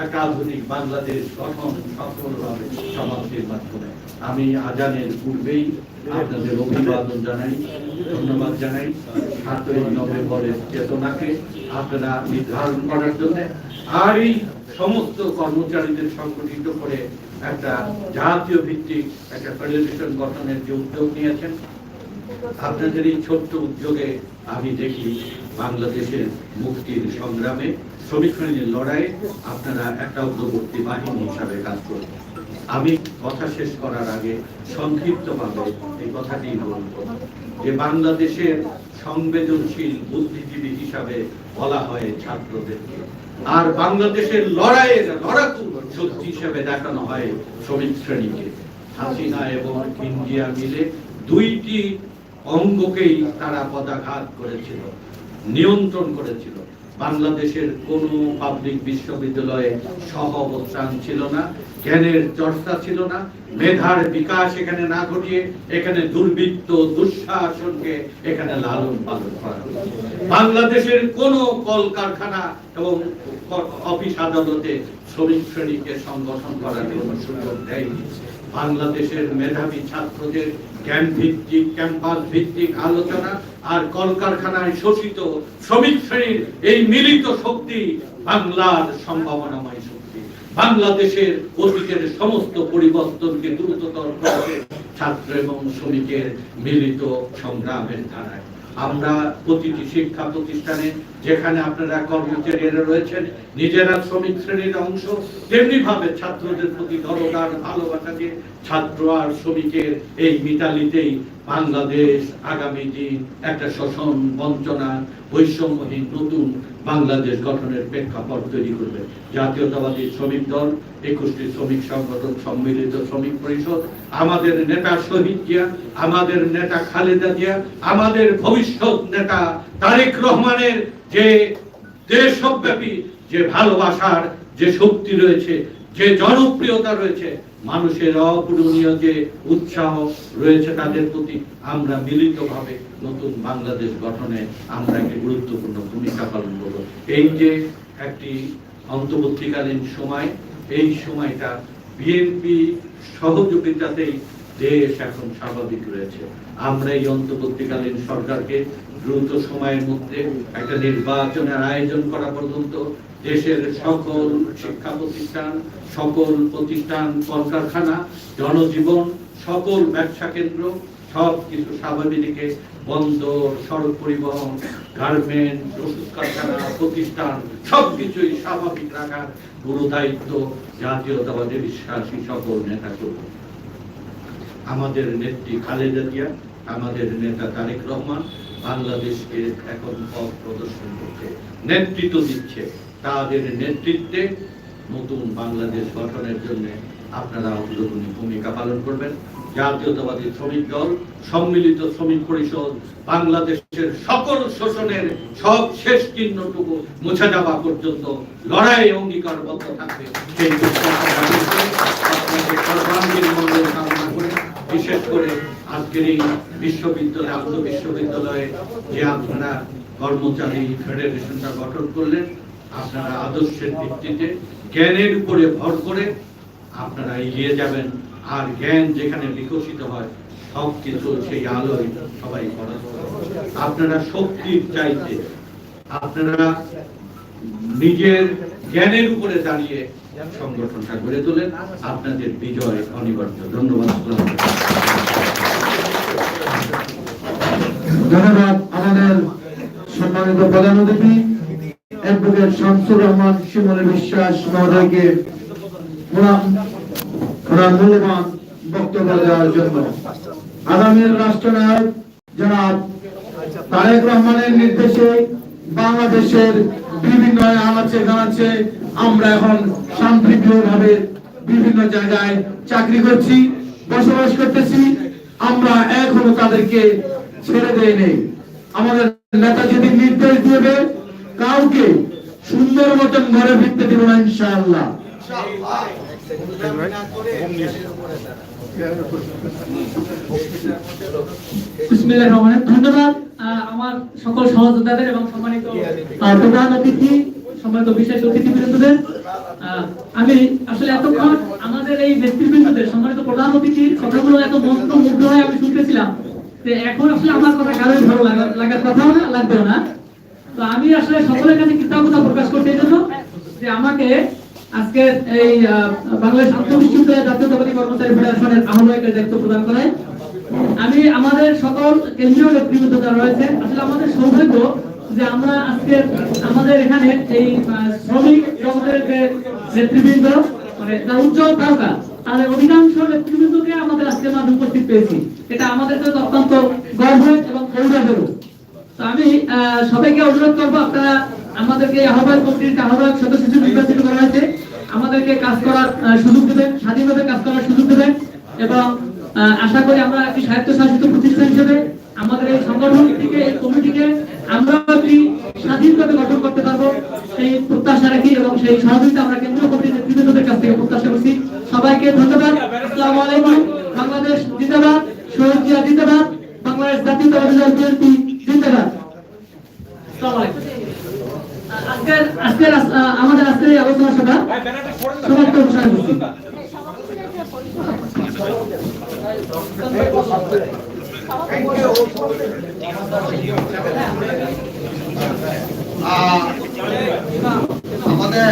একটা আধুনিক বাংলাদেশ গঠন সফলভাবে সমাপ্তির মাধ্যমে। আমি আজানের পূর্বেই আপনাদের অভিবাদন জানাই, ধন্যবাদ জানাই। সাতই নভেম্বরের চেতনাকে আপনারা নির্ধারণ করার জন্য আর এই সমস্ত কর্মচারীদের সংগঠিত করে একটা জাতীয় ভিত্তিক একটা ফেডারেশন গঠনের যে উদ্যোগ নিয়েছেন আপনাদের এই ছোট্ট উদ্যোগে আমি দেখি বাংলাদেশের মুক্তির সংগ্রামে শ্রমিক শ্রেণির লড়াইয়ে আপনারা একটা অগ্রবর্তী বাহিনী হিসাবে কাজ করবেন। আমি কথা শেষ করার আগে সংক্ষিপ্তভাবে এই কথাটি বলব যে বাংলাদেশের সংবেদনশীল বুদ্ধিজীবী হিসাবে বলা হয় ছাত্রদেরকে। আর বাংলাদেশের লড়াইয়ের লড়াকু শক্তি হিসেবে দেখানো হয় শ্রমিক শ্রেণীকে। হাসিনা এবং ইন্ডিয়া মিলে দুইটি অঙ্গকেই তারা পদাঘাত করেছিল, নিয়ন্ত্রণ করেছিল। বাংলাদেশের কোন পাবলিক বিশ্ববিদ্যালয়ে সহ অবস্থান ছিল না, জ্ঞানের চর্চা ছিল না, মেধার বিকাশ এখানে না ঘটিয়ে এখানে দুর্বৃত্ত, দুঃশাসনকে এখানে লালন পালন করা বাংলাদেশের কোন কলকারখানা এবং অফিস আদালতে শ্রমিক শ্রেণীকে সংগঠন করার কোনো সুযোগ দেয়নি। বাংলাদেশের মেধাবী ছাত্রদের ভিত্তিক, ক্যাম্পাস ভিত্তিক আলোচনা আর কলকারখানায় শোষিত শ্রমিক শ্রেণির এই মিলিত শক্তি বাংলার সম্ভাবনাময় শক্তি। বাংলাদেশের অতীতের সমস্ত পরিবর্তনকে দ্রুততর করেছে ছাত্র এবং শ্রমিকের মিলিত সংগ্রামের ধারায়। আমরা প্রতিটি শিক্ষা প্রতিষ্ঠানে যেখানে আপনারা কর্মচারীরা রয়েছেন, নিজেরা শ্রমিক শ্রেণির অংশ তেমনি ভাবে ছাত্রদের প্রতি দরদার ভালোবাসা দিয়ে ছাত্র আর শ্রমিকের এই মিতালিতেই বাংলাদেশ আগামী দিন একটা শোষণ বঞ্চনা বৈষম্যহীন নতুন বাংলাদেশ গঠনের প্রেক্ষাপট তৈরি করবে। জাতীয়তাবাদী শ্রমিক দল, একুশটি শ্রমিক সংগঠন সম্মিলিত শ্রমিক পরিষদ, আমাদের নেতা শহীদ জিয়া, আমাদের নেতা খালেদা জিয়া, আমাদের ভবিষ্যৎ নেতা তারেক রহমানের যে দেশব্যাপী যে ভালোবাসার যে শক্তি রয়েছে, যে জনপ্রিয়তা রয়েছে, মানুষের অপূরণীয় যে উৎসাহ রয়েছে তাদের প্রতি আমরা মিলিতভাবে নতুন বাংলাদেশ গঠনে আমরা একটি গুরুত্বপূর্ণ ভূমিকা পালন করব। এই যে একটি অন্তর্বর্তীকালীন সময়, এই সময়টা বিএনপি সহযোগিতাতেই দেশ এখন স্বাভাবিক রয়েছে। আমরা এই অন্তর্বর্তীকালীন সরকারকে দ্রুত সময়ের মধ্যে একটা নির্বাচনের আয়োজন করা পর্যন্ত দেশের সকল শিক্ষা প্রতিষ্ঠান, সকল প্রতিষ্ঠান, কলকারখানা, জনজীবন, সকল ব্যবসা কেন্দ্র সব কিছু স্বাভাবিক বন্দর, সড়ক পরিবহন, গার্মেন্ট, ওষুধ কারখানা, প্রতিষ্ঠান, সবকিছুই স্বাভাবিক রাখার গুরু দায়িত্ব জাতীয়তাবাদী বিশ্বাসী সকল নেতা করবে আমাদের নেত্রী খালেদা জিয়া, আমাদের নেতা তারেক রহমান বাংলাদেশকে এখন পথ প্রদর্শন করছে, নেতৃত্ব দিচ্ছে। তাদের নেতৃত্বে নতুন বাংলাদেশ গঠনের জন্য আপনারা অগ্রগণী ভূমিকা পালন করবেন। জাতীয়তাবাদী শ্রমিক দল, সম্মিলিত শ্রমিক পরিষদ, বাংলাদেশের সকল শোষণের সব শেষ চিহ্নটুকু মুছে যাওয়া পর্যন্ত লড়াই অঙ্গীকারবদ্ধ থাকবে সেই সর্বাঙ্গীন মঙ্গল কামনা করে, বিশেষ করে আজকের এই বিশ্ববিদ্যালয় আন্ত বিশ্ববিদ্যালয়ে যে আপনারা কর্মচারী ফেডারেশনটা গঠন করলেন, আপনারা আদর্শের ভিত্তিতে জ্ঞানের উপরে ভর করে আপনারা এগিয়ে যাবেন। আর জ্ঞান যেখানে বিকশিত হয় সব কিছু সেই আলোয় সবাই পড়াশোনা আপনারা শক্তির চাইতে, আপনারা নিজের জ্ঞানের উপরে দাঁড়িয়ে সংগঠনটা গড়ে তোলেন। আপনাদের বিজয় অনিবার্য। ধন্যবাদ। ধন্যবাদ আমাদের সম্মানিত প্রধান অতিথি, অ্যাডভোকেট শামসুর রহমান শিমুলের বিশ্বাস মহোদয়কে ওনার বক্তব্য দেওয়ার জন্য আগামীর রাষ্ট্রনায়ক জনাব তারেক রহমানের নির্দেশে বাংলাদেশের বিভিন্ন আমরা এখন শান্তিপ্রিয়ভাবে বিভিন্ন জায়গায় চাকরি করছি, বসবাস করতেছি, আমরা এখনও তাদেরকে ছেড়ে দেয় নেই আমাদের নেতা যদি নির্দেশ দেবে কাউকে সুন্দর মতন ঘরে ফিরতে না ইনশাআল্লাহ। আমার সকল সহযোদ্ধাদের এবং সম্মানিত প্রধান অতিথি, সম্মানিত বিশেষ অতিথিবৃন্দদের। আমি আসলে এতক্ষণ আমাদের এই নেতৃবৃন্দদের, সম্মানিত প্রধান অতিথির কথাগুলো এত মন্ত্র মুগ্ধ হয়ে আমি শুনতেছিলাম এখন আসলে আমার কথা কারোই ভালো লাগা লাগার কথাও না, লাগবেও না। তো আমি আসলে সকলের কাছে কৃতজ্ঞতা প্রকাশ করতে জন্য যে আমাকে আজকে এই বাংলাদেশ আন্তঃবিশ্ববিদ্যালয় জাতীয়তাবাদী কর্মচারী ফেডারেশনের আহ্বায়কের দায়িত্ব প্রদান করায় আমি আমাদের সকল কেন্দ্রীয় নেতৃবৃন্দ রয়েছে, আসলে আমাদের সৌভাগ্য যে আমরা আজকে আমাদের এখানে এই শ্রমিক জগতের যে নেতৃবৃন্দ মানে যারা উজ্জ্বল তারকা তাদের অধিকাংশ নেতৃবৃন্দকে আমাদের আজকে মাঝে উপস্থিত পেয়েছি। এটা আমাদের জন্য অত্যন্ত গর্ব এবং গৌরবেরও তো আমি সবাইকে অনুরোধ করব, আপনারা আমাদেরকে আহ্বায়ক কমিটির আহ্বায়ক সদস্য নির্বাচিত করা হয়েছে। আমাদেরকে কাজ করার সুযোগ দেবেন, স্বাধীনভাবে কাজ করার সুযোগ দেবেন এবং আশা করি আমরা একটি স্বায়ত্তশাসিত প্রতিষ্ঠান হিসেবে আমাদের এই সংগঠনটিকে, এই কমিটিকে আমরা একটি স্বাধীনভাবে গঠন করতে পারব। সেই প্রত্যাশা রাখি এবং সেই সহযোগিতা আমরা কেন্দ্রীয় কমিটির নেতৃবৃন্দদের কাছ থেকে প্রত্যাশা করছি সবাইকে ধন্যবাদ আসসালামু আলাইকুম বাংলাদেশ জিন্দাবাদ শহীদ জিয়া জিন্দাবাদ বাংলাদেশ জাতীয়তাবাদী দল বিএনপি জিন্দাবাদ আসসালামু আলাইকুম। আজকের আজকের আহ, আমাদের আজকের এই আলোচনা সভা সমাপ্ত ঘোষণা করছি আমাদের